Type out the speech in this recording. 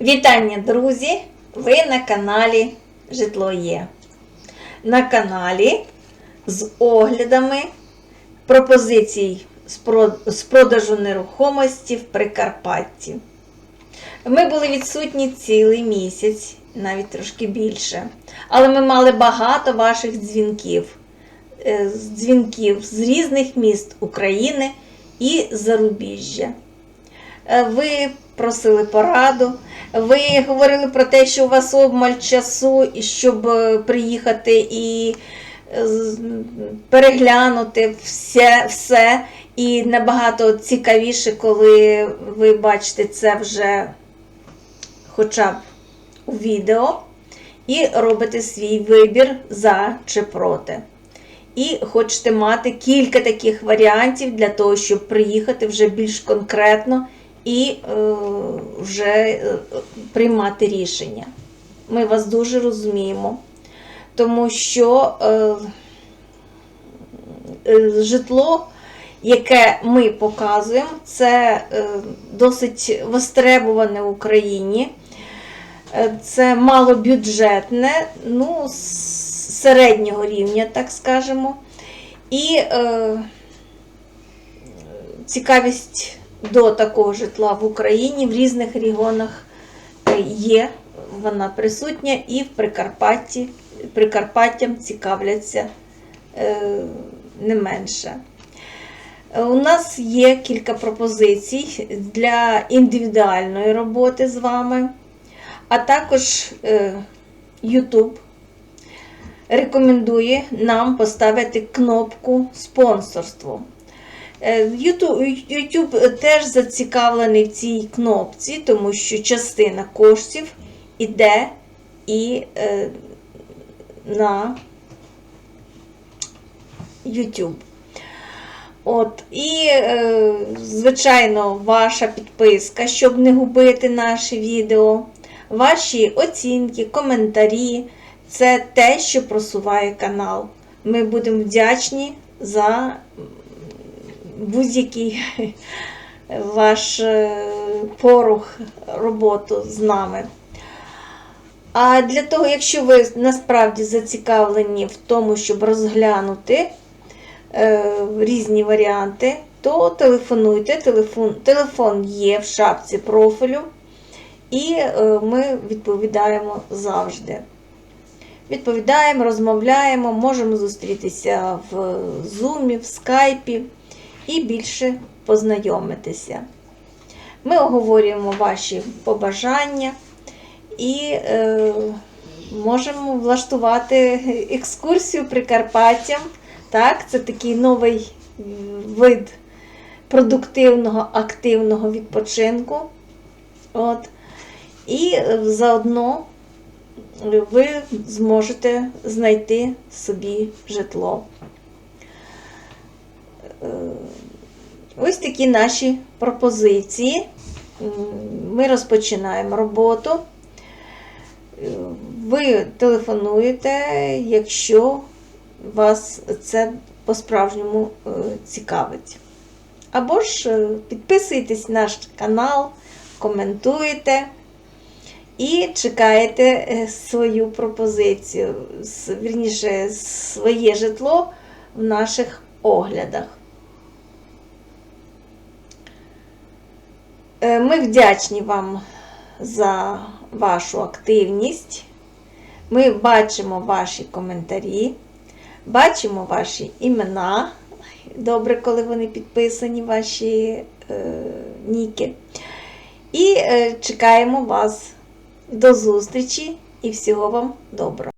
Вітання, друзі! Ви на каналі Житло Є. На каналі з оглядами пропозицій з продажу нерухомості в Прикарпатті. Ми були відсутні цілий місяць, навіть трошки більше. Але ми мали багато ваших дзвінків. Е, Дзвінків з різних міст України і зарубіжжя. Е, Ви просили пораду, ви говорили про те, що у вас обмаль часу, щоб е, приїхати і е, переглянути все, все. І набагато цікавіше, коли ви бачите це вже хоча б у відео, і робите свій вибір за чи проти. І хочете мати кілька таких варіантів для того, щоб приїхати вже більш конкретно і е, вже е, приймати рішення. Ми вас дуже розуміємо, тому що е, житло, яке ми показуємо, це досить востребуване в Україні. Це малобюджетне, ну, середнього рівня, так скажемо. І е, цікавість до такого житла в Україні в різних регіонах е, є, вона присутня, і в Прикарпатті, Прикарпаттям цікавляться е, не менше. Е, У нас є кілька пропозицій для індивідуальної роботи з вами, а також е, YouTube рекомендує нам поставити кнопку спонсорство. Е, YouTube, YouTube теж зацікавлений в цій кнопці, тому що частина коштів іде і е, на YouTube. От, і, е, звичайно, ваша підписка, щоб не губити наші відео, ваші оцінки, коментарі це те, що просуває канал. Ми будемо вдячні за будь-який ваш е, порух роботу з нами. А для того, якщо ви насправді зацікавлені в тому, щоб розглянути е, різні варіанти, то телефонуйте. Телефон, телефон є в шапці профілю, і е, ми відповідаємо завжди. Відповідаємо, розмовляємо, можемо зустрітися в Zoom, в скайпі і більше познайомитися. Ми оговорюємо ваші побажання і е, можемо влаштувати екскурсію Прикарпаттям. Так, це такий новий вид продуктивного, активного відпочинку. От. І заодно ви зможете знайти собі житло. Е, Ось такі наші пропозиції. Ми розпочинаємо роботу. Е, Ви телефонуєте, якщо вас це по-справжньому е, цікавить. Або ж е, підписуйтесь на наш канал, коментуєте і чекаєте свою пропозицію, вірніше, своє житло в наших оглядах. Ми вдячні вам за вашу активність. Ми бачимо ваші коментарі, бачимо ваші імена. Добре, коли вони підписані, ваші е, ніки. І е, чекаємо вас до зустрічі і всього вам доброго.